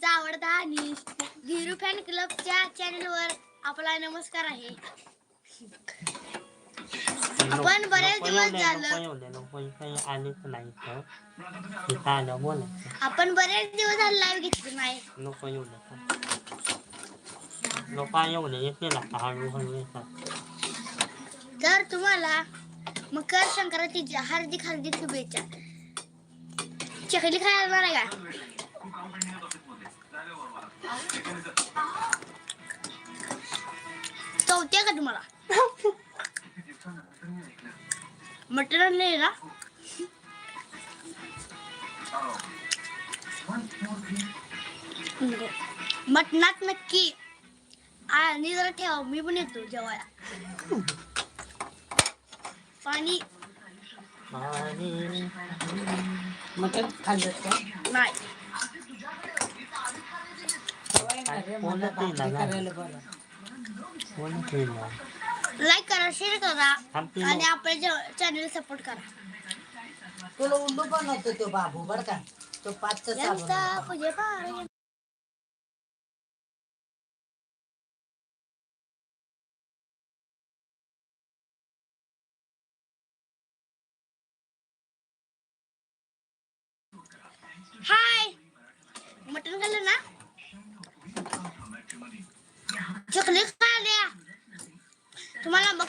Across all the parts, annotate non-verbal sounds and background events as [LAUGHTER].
तुमचा आवडता आणि धीरू फॅन क्लबच्या चॅनलवर आपला नमस्कार आहे. आपण बरेच दिवस झालं आपण बरेच दिवस झाले लाईव्ह घेतली नाही. तर तुम्हाला मकर संक्रांतीच्या हार्दिक हार्दिक शुभेच्छा. चकली खायला का? चौथ्या का तुम्हाला? मटण आणले ना? मटणात नक्की. आणि जरा ठेवा मी पण येतो जेवायला. पाणी. मटण खाल्लं का? नाही बोलत नाही ना ना. करायला बरं बोलत नाही ना. लाईक करा शेअर करा आणि आपल्या चॅनल सपोर्ट करा. तुला उंडू बनवतो तो बाबू बर का? तो पाचचा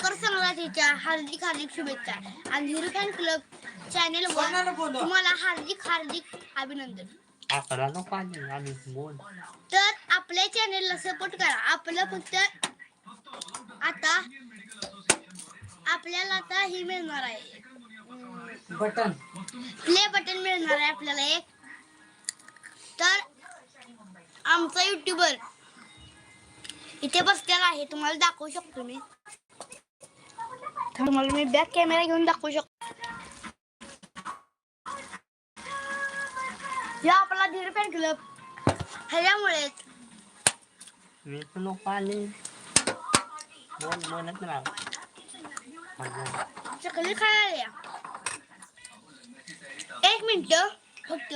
मकर संक्रांतीच्या हार्दिक हार्दिक शुभेच्छा. आणि हिरो फॅन क्लब चॅनेल वर? तुम्हाला हार्दिक हार्दिक अभिनंदन. तर आपल्या चॅनेलला सपोर्ट करा. आपलं फक्त आता आपल्याला आता ही मिळणार आहे. बटन. प्ले बटन मिळणार आहे आपल्याला एक. तर आमचा युट्यूबर इथे बसलेला आहे. तुम्हाला दाखवू शकतो मी. तुम्हाला मी बॅक कॅमेरा घेऊन दाखवू शकतो या आपला धीर फॅन क्लब ह्याच्यामुळे मी तर नको आले बोल बोलत राहा चकली खायला एक मिनिट फक्त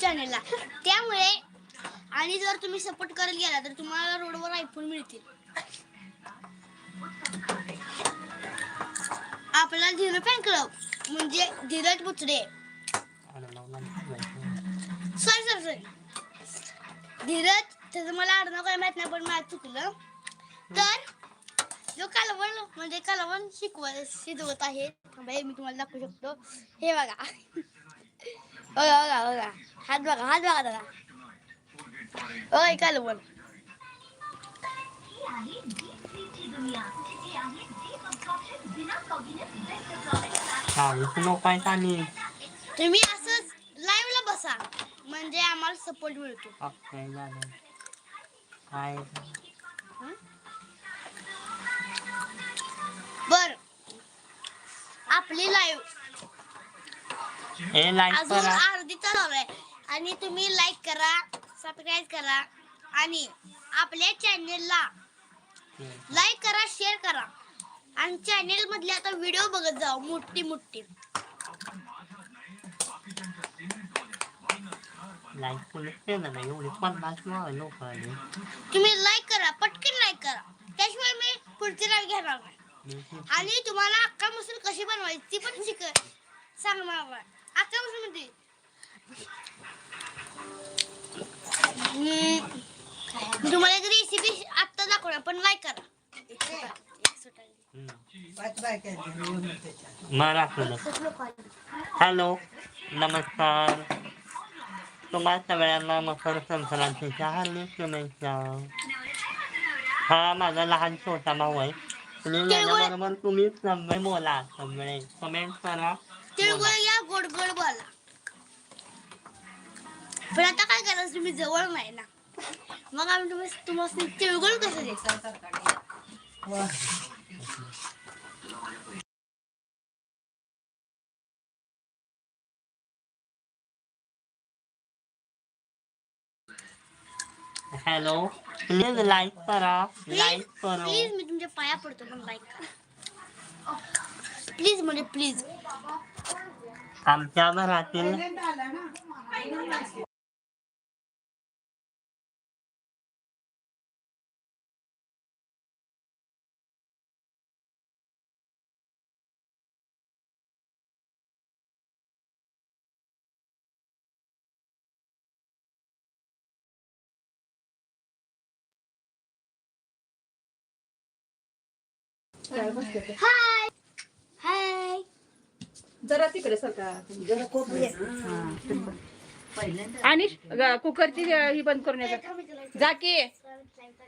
चॅनलला त्यामुळे आणि जर तुम्ही सपोर्ट करत गेला तर तुम्हाला रोडवर आयफोन मिळतील. आपला झिरो फॅन क्लब म्हणजे Dhiraj Buchade. Sorry sorry sorry Dhiraj त्याचं मला आडनाव काय माहीत नाही पण मला चुकलं. तर जो कालवण म्हणजे कालवण शिकवत शिजवत आहे. मी तुम्हाला दाखवू शकतो. हे बघा. बघा बघा हात बघा हात बघा दादा लोक आहेत आणि तुम्ही असंच लाईव्ह ला बसा म्हणजे आम्हाला सपोर्ट मिळतो काय बर आपली लाईव्ह हे लाईक अजून करा. अर्धी चालू आहे आणि तुम्ही लाईक करा सबस्क्राईब करा. आणि आपल्या चॅनेलला लाईक करा शेअर करा. आणि चॅनेल मधले आता व्हिडिओ बघत जाऊ मोठी मोठी. लाईक कोणीच केलं नाही एवढे पन्नास लोक आले तुम्ही लाईक करा पटकन लाईक करा. त्याशिवाय मी पुढची लाईव्ह घेणार नाही. आणि तुम्हाला अक्का मसूर कशी बनवायची ती पण शिक सांगणार तुम्हाला एक रेसिपी दाखवणार पण करा? हॅलो नमस्कार. तुम्हाला सगळ्यांना मकर संक्रांतीच्या हार्दिक शुभेच्छा. हा माझा लहान छोटा भाऊ आहे. तुम्ही माझ्याबरोबर तुम्ही सगळे बोला सगळे. कमेंट करा. बोला. पण आता काय करायचं? तुम्ही जवळ नाही ना. मग आम्ही तुम्ही तुम्हाला तिळगुळ कसं वा. हॅलो प्लीज लाईक करा. लाईक करा. प्लीज मी तुमच्या पाया पडतो पण लाईक करा. प्लीज म्हणजे प्लीज आमच्या घरातील हाय. हाय. जरा तिकडे सरका जरा कोपरे पहिल्यांदा आणि कुकरची ही बंद करून येतात जा. की.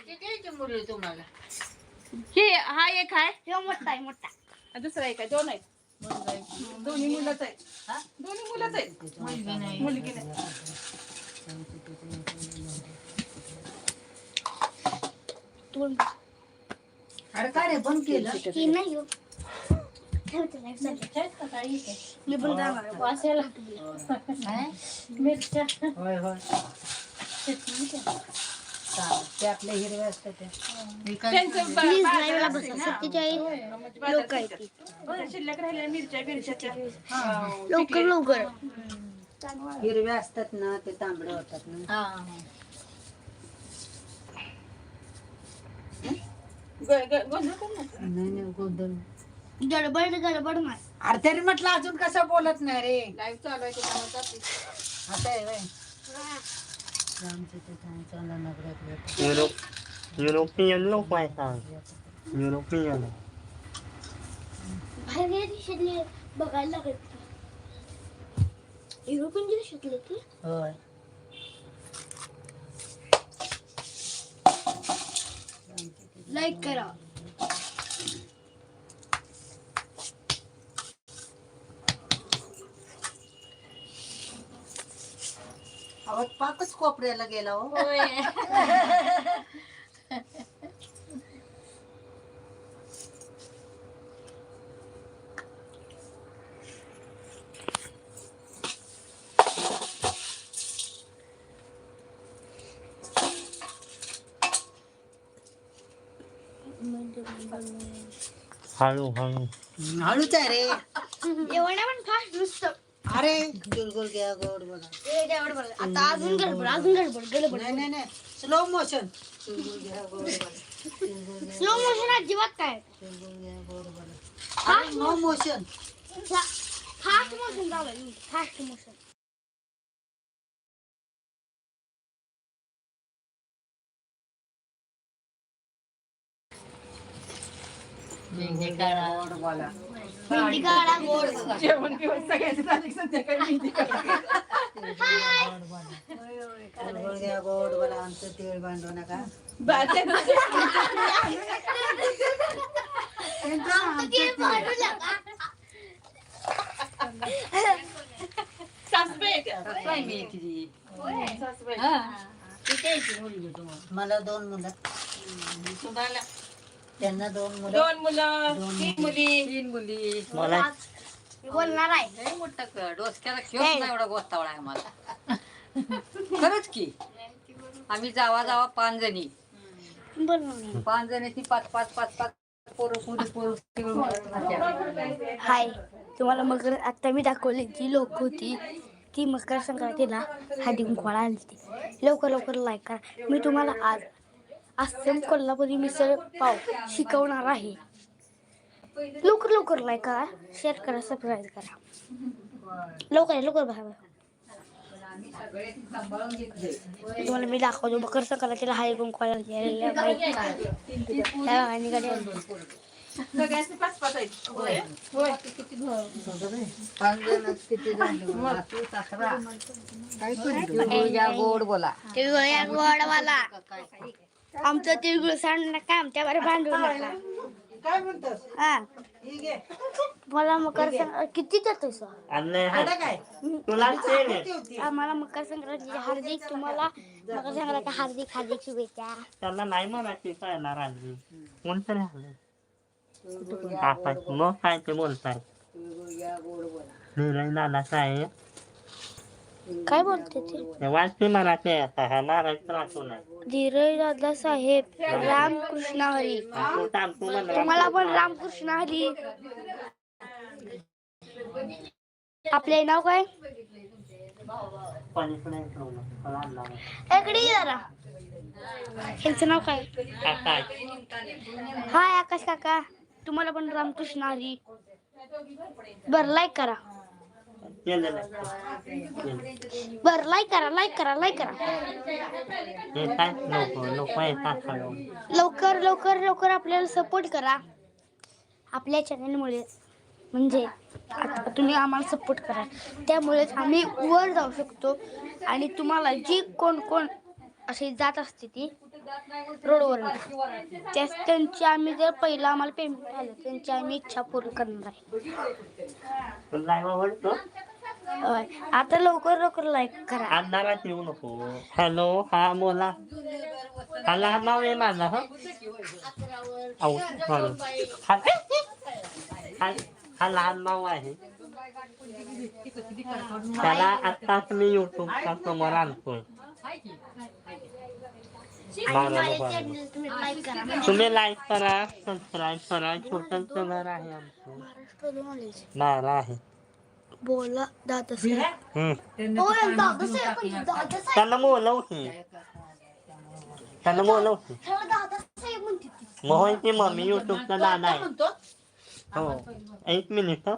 किती मुली तुम्हाला ही हा एक आहे. हे मोठा आहे मोठा. दुसरा एक आहे. दोन आहेत. दोन्ही मुलंच आहेत. हा? दोन्ही मुलंच आहेत. मुलगी नाही. मुलगी नाही दोन अरे काय रे बंद केलं? हे नाही हो. ठेव ते light साठी. मी पण जाणार आहे. वासायला काय? मिरच्या. होय होय. चालेल. ते आपल्या हिरव्या असतात त्या. त्यांचं ब- प्लीज बाजार लाईव्हला असते बसा ना. सत्तेचाळीस लोक आहेत शिल्लक मिरच्या अं, लवकर लवकर. हिरव्या असतात ना ते तांबडे होतात ना. नका. नाही नाही गोंधळ गडबड गडबड नाही अरे तरी म्हटलं अजून कसं बोलत नाही रे. लाईव्ह चालू आहे तुम्हाला जाते. आता आहे व्हय. आमच्या युरोप युरोपियन लोक युरोपियन बाहेर गेले देशातले बघायला लागत युरोपियन देशातले ते? होय. लाईक करा. अहो पाकच कोपऱ्याला गेला हो. [LAUGHS] हळू हळू. हळूच आहे रे. एवढ्या पण फास्ट नुसतं अरे गुलगुल घ्या गोड बोला ए, तेवढं बरं. आता अजून गडबड अजून गडबड गडबड. नाही नाही नाही. स्लो मोशन गुलगुल घ्या गोड बोला गुलगुल घ्या स्लो मोशन अजिबात काय? गुलगुल घ्या गोड बोला अरे नो मोशन फास्ट मोशन चालू फास्ट मोशन गोड बोला मेहंदी काढा गोड बघा. जेवण बिवण सगळ्यांचं झालं की संध्याकाळी मेहंदी घ्या गोड बोला आमचं तीळ बांधू नका. आमचं भांडू नका. सासूबाई. सासूबाई. मला दोन मुलं. त्यांना दोन मुलं. दोन मुलं तीन मुली. तीन मुली. मला बोलणार आहे. डोसक्याला खेळ नाही एवढा गोस्तावळा आहे मला खरंच की. आम्ही जावा जावा पाच जणी. बोलणार. पाच जणीची पाच पाच पाच पाच पोरं पुरी पोरं सगळं. हाय. तुम्हाला मकर आता मी दाखवली जी लोक होती ती मकर संक्रांतीला हळदी कुंकवाला आली होती. लवकर लवकर लाईक करा. मी तुम्हाला आज आसम कोल्हापुरी मिसळ पाव शिकवणार आहे. लवकर लवकर लाईक करा शेअर करा सबस्क्राईब करा. लवकर लवकर बाहेर तुम्हाला मी दाखवतो पाच पाच आहेत. होय घ्या गोड बोला. या गोडवाला आमचं तिळगुळ सांडू नका आमच्या बरं भांडू नका. काय म्हणतोस? हा. ही घे. मला मकर संक्रांत किती देतोय सर आणलंय आता काय? तुला तेल आहे. किती होती. आम्हाला मकर संक्रांतीची हार्दिक तुम्हाला मकर संक्रांती हार्दिक हार्दिक शुभेच्छा. त्याला नाही म्हणायची कळणार आधी कोणतरी आलं. मग काय ते बोलताय? तिळगुळ घ्या गोड बोला. धीरज नाना साहेब. काय बोलते ते? वाचते मराठी आता हा महाराष्ट्र धीरज दादा साहेब रामकृष्ण हरी. तुम्हाला पण रामकृष्ण हरी. आपले नाव काय. इकडे ये जरा. त्यांचं नाव काय. हाय आकाश काका. तुम्हाला पण रामकृष्ण हरी. बर लाईक करा. बर लाईक करा लाईक करा लाईक करा. लवकर लवकर लवकर आपल्याला सपोर्ट करा. आपल्या चॅनलमुळे म्हणजे तुम्ही आम्हाला सपोर्ट करा. त्यामुळेच आम्ही वर जाऊ शकतो. आणि तुम्हाला जी कोण कोण असे जात असते ती रोडवर त्याच त्यांची आम्ही जर पहिला आम्हाला पेमेंट आलं त्यांची आम्ही इच्छा पूर्ण करणार आहे. आता लवकर लवकर लाईक करा. अंधारात येऊ नको. हॅलो हा बोला. हा लहान नाव आहे माझा हा? हा हा- लहान नाव आहे. त्याला आत्ताच मी युट्यूबच्या समोर आणतोय. तुम्ही like करा तुम्ही लाईक करा सबस्क्राईब करा छोटंसं घर आहे आमचं महाराष्ट्र knowledge. बारा आहे बोला दादा साहेब हम्म. हो दादा साहेब म्हणजे दादा साहेब त्यांना बोलव की त्यांना बोलव की ह्याला दादा साहेब म्हणते ती. मग होय की मम्मी युट्यूबचा दादा आहे म्हणतो हो एक मिनिट हं.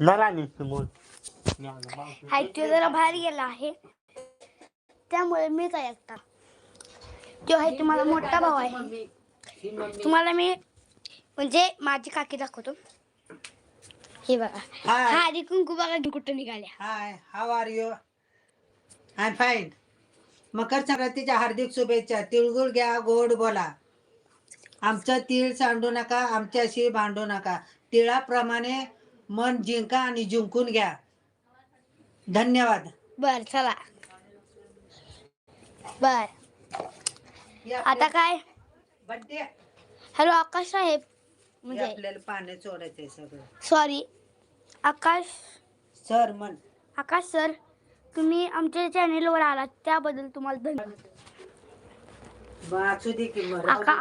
जरा नीट बोल मी आलो, मावशी. हाय तो जरा बाहेर गेला आहे त्यामुळे मीच आहे एकटा. तो आहे तुम्हाला मोठा भाऊ आहे. तुम्हाला मी म्हणजे माझी काकी दाखवतो. हे बघा. हा आधी कुंकू बघा कुठं निघाल्या. Hi. How are you I fine मकर संक्रांतीच्या हार्दिक शुभेच्छा. तिळगुळ घ्या गोड बोला. आमचं तीळ सांडू नका आमच्याशी भांडू नका. तिळाप्रमाणे मन जिंका आणि जिंकून घ्या. धन्यवाद. बर चला. बर. आता काय? बड्डे. हॅलो आकाश साहेब. म्हणजे आपल्याला पाण्यात सोडायचंय सगळं. सॉरी आकाश? सर म्हण. आकाश सर तुम्ही आमच्या चॅनेलवर आलात त्याबद्दल तुम्हाला धन्यवाद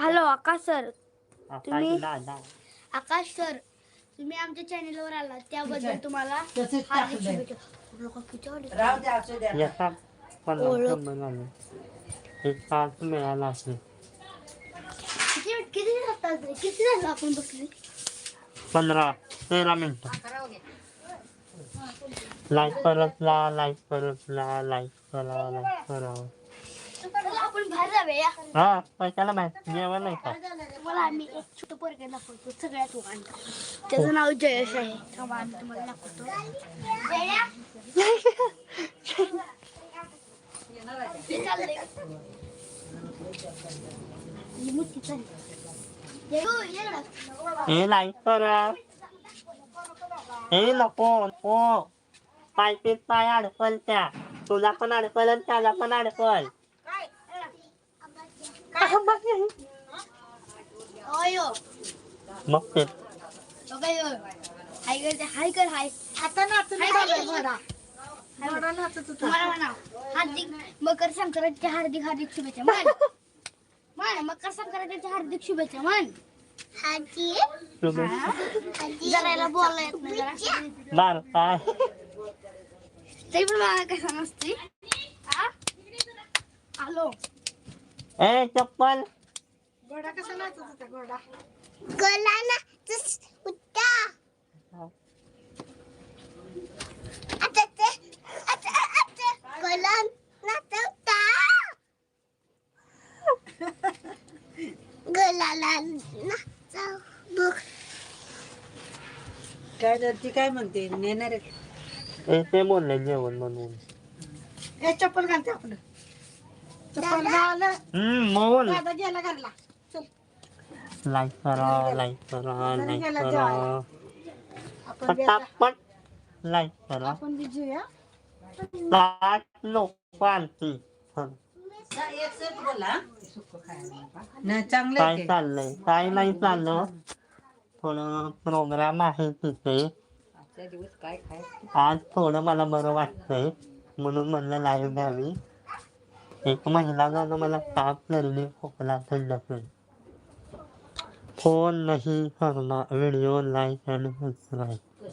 हॅलो आकाश सर. तुम्ही- आकाश सर तुम्ही आमच्या चॅनेलवर आलात त्याबद्दल तुम्हाला पण ओळख. किती झालं? किती आपण बसले पंधरा तेरा मिनिटं लाईक करत ला लाईक करत ला लाईक करा लाईक करा चला आपण बाहेर जाऊया हा पैशाला माहिती जेवण नाही का मला आम्ही एक छोटं पोरगे दाखवतो सगळ्यात वाहन त्याचं नाव जयश आहे थांबा आम्ही तुम्हाला दाखवतो जया. हे चाललंय. ही मोठी चालली. जयू, ये ना. हे लाईक करा हे नको नको पायपीत पाय अडकल त्या तुला पण अडकल आणि त्याला पण अडकल मग ते हाय कर हाय आता नाचून हार्दिक मकर संक्रांतीच्या हार्दिक हार्दिक शुभेच्छा म्हण. [LAUGHS] म्हण मकर संक्रांतीच्या हार्दिक शुभेच्छा म्हण. तुम्ही जरा याला बोलायला येत नाही जरा. बार तरी पण मला कसं नसते हा? आलो. ए चप्पल. घोडा कसा नाचत होता घोडा गला ना उठा आता ते आता आता गला नाचवता गलाला नाचव बघ काय तर ती काय म्हणते? नेणार आहे? ए ते बोलले जेवण म्हणून हे चप्पल घालते आपलं चप्पल घाल. हम्म बोल. दादा गेला घरला. चल. लाईक करा लाईक करा लाईक करा. आपण बी- पटापट लाईक करा. आपण बी जेऊया साठ लोक आणती एक सेट बोला नाही चांगलं काय आहे ते. चाललंय? काय नाही चाललं. थोडं प्रोग्राम आहे तिथे. आजच्या दिवस काय खाय आज थोडं मला बरं वाटतंय. म्हणून म्हणलं लाईव्ह द्यावी. एक महिना झाला मला ताप सर्दी खोकला थंड असेल फोन नाही करना व्हिडिओ लाईक आणि सबस्क्राईब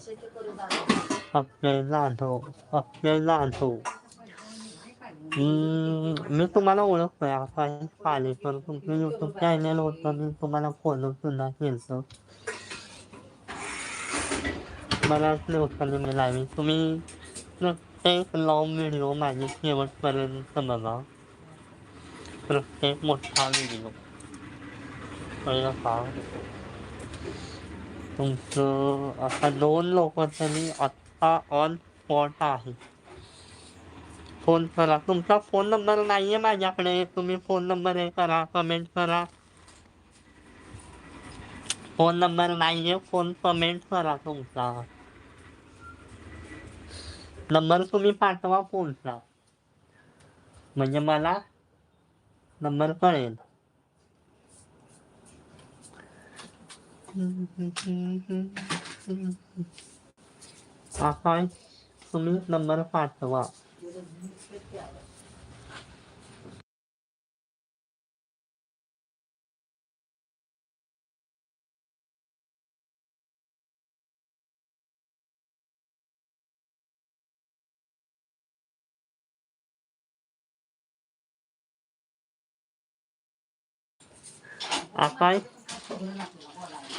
อัพเดนล่าถูกอัพเดนล่าถูกอืมนึกตุ้มาโล้วแล้วไปอ่ไปฝ่เลยตอนคุณไม่อยู่ตรงใจในโลอตอนนี้ตุ้มาโล้วดรู้สึกนะเห็นสุดมาแล้วเร็วกันเลยม่ไรมีตุ้มีนึกเอ๊เป็นล้อม่รู้ใหม่ยิ่งเที่ยวมันเป็นสมบัติแล้วเอ๊ะหมดทางอยู่ดีลูกไปนะครับตรงเจออาจจะโดนโลกวันนี้อัด हा ऑन स्पॉट आहे. फोन करा. तुमचा फोन नंबर नाही आहे माझ्याकडे. तुम्ही फोन नंबर हे करा. कमेंट करा. फोन नंबर नाही आहे फोन कमेंट करा तुमचा. नंबर तुम्ही पाठवा फोनचा म्हणजे मला नंबर कळेल. आकाश तुम्ही नंबर पाठवा.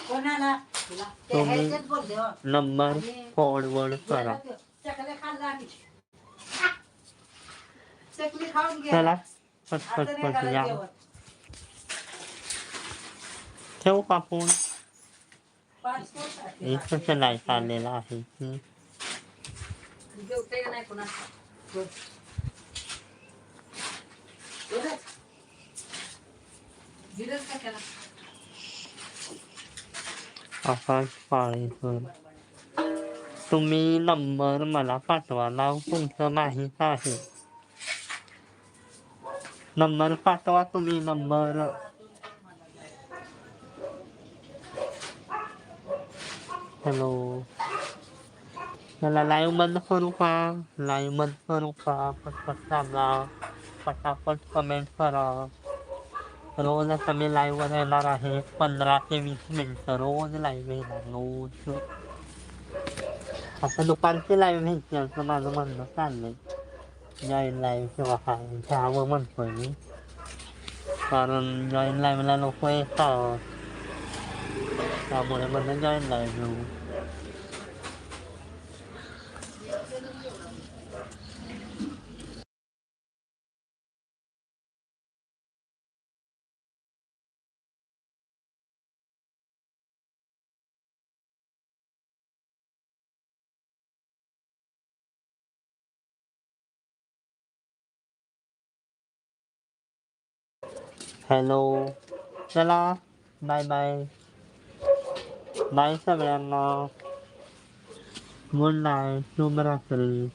कोणाला? तुम्ही- हो. नंबर फॉरवर्ड करा. चला पट आता पट या. ठेवू का फोन? पाच पोट आहे. एकच नाही चाललेला आहे. का त्याला? आकाश पाळेकर तुम्ही नंबर मला पाठवा नाव तुमचं माहीत आहे नंबर पाठवा तुम्ही नंबर हॅलो त्याला लाईव्ह बंद करू का लाईव्ह बंद करू का पटपट सांगा पटापट कमेंट करा रोज आता मी लाईव्हवर येणार आहे पंधरा ते वीस मिनिटं रोज लाईव्ह येणार रोज आता दुपारची लाईव्ह घ्यायची असं माझं म्हणणं चाललंय जॉईन लाईव्ह किंवा काय घ्यावं म्हणतोय मी कारण जॉईन लाईव्हला लोक येतात त्यामुळे म्हणलं जॉईन लाईव्ह घेऊ हॅलो चला बाय बाय बाय सगळ्यांना गुड नाईट शुभरात्री